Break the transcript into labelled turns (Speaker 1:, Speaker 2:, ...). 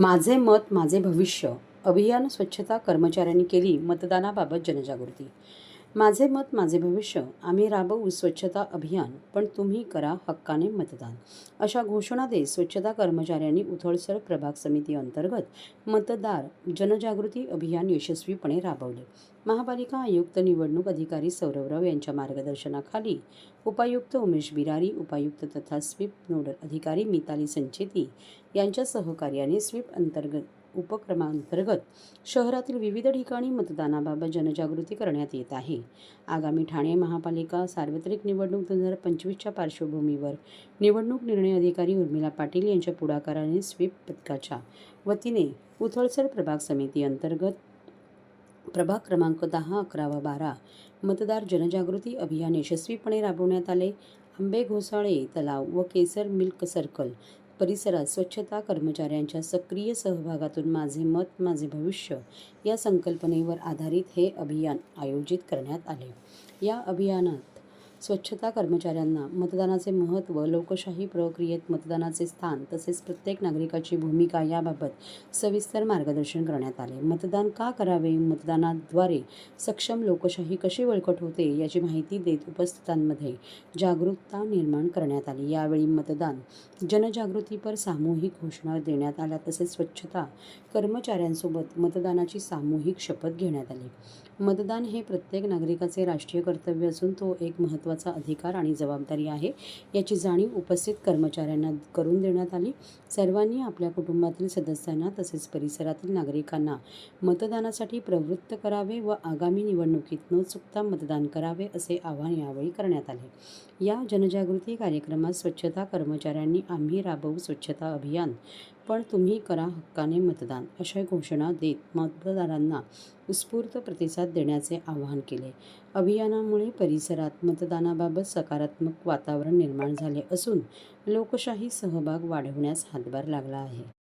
Speaker 1: माझे मत माझे भविष्य अभियान स्वच्छता कर्मचाऱ्यांनी केली मतदानाबाबत जनजागृती. माझे मत माझे भविष्य. आम्ही राबवू स्वच्छता अभियान पण तुम्ही करा हक्काने मतदान. अशा घोषणा देत स्वच्छता कर्मचाऱ्यांनी उथळसर प्रभाग समिती अंतर्गत मतदार जनजागृती अभियान यशस्वीपणे राबवले. महापालिका आयुक्त निवडणूक अधिकारी सौरवराव यांच्या मार्गदर्शनाखाली उपायुक्त उमेश बिरारी उपायुक्त तथा स्वीप नोडल अधिकारी मिताली संचेती यांच्या सहकार्याने स्वीप अंतर्गत उपक्रमांतर्गत शहरातील विविध ठिकाणी मतदानाबाबत जनजागृती करण्यात येत आहे. आगामी ठाणे महापालिका सार्वत्रिक निवडणूक दोन हजार पंचवीसच्या पार्श्वभूमीवर निवडणूक निर्णय अधिकारी उर्मिला पाटील यांच्या पुढाकाराने स्वीप पथकाच्या वतीने उथळसर प्रभाग समिती अंतर्गत प्रभाग क्रमांक दहा अकरा व बारा मतदार जनजागृती अभियान यशस्वीपणे राबवण्यात आले. आंबे घोसाळे तलाव व केसर मिल्क सर्कल परिसरात स्वच्छता कर्मचाऱ्यांच्या सक्रिय सहभागातून माझे मत माझे भविष्य या संकल्पनेवर आधारित हे अभियान आयोजित करण्यात आले. या अभियानात स्वच्छता कर्मचाऱ्यांना मतदानाचे महत्त्व लोकशाही प्रक्रियेत मतदानाचे स्थान तसेच प्रत्येक नागरिकाची भूमिका याबाबत सविस्तर मार्गदर्शन करण्यात आले. मतदान का करावे? मतदानाद्वारे सक्षम लोकशाही कशी बळकट होते? याची माहिती देत उपस्थितांमध्ये जागरूकता निर्माण करण्यात आली. यावेळी मतदान जनजागृतीपर सामूहिक घोषणा देण्यात आल्या. तसेच स्वच्छता कर्मचाऱ्यांसोबत मतदानाची सामूहिक शपथ घेण्यात आली. मतदान हे प्रत्येक नागरिकाचे राष्ट्रीय कर्तव्य असून तो एक महत्त्वाचा अधिकार आणि जबाबदारी आहे. याची जाणीव उपस्थित कर्मचाऱ्यांना करून देण्यात आली. सर्वांनी आपल्या कुटुंबातील सदस्यांना तसेच परिसरातील नागरिकांना मतदानासाठी प्रवृत्त करावे व आगामी निवडणुकीत न चुकता मतदान करावे असे आवाहन यावेळी करण्यात आले. या जनजागृती कार्यक्रमात स्वच्छता कर्मचाऱ्यांनी आम्ही राबवू स्वच्छता अभियान. पण तुम्ही करा हक्काने मतदान अशा घोषणा देत मतदारांना उत्स्फूर्त प्रतिसाद देण्याचे आवाहन केले. अभियानामुळे परिसरात मतदानाबाबत सकारात्मक वातावरण निर्माण झाले असून लोकशाही सहभाग वाढवण्यास हातभार लागला आहे.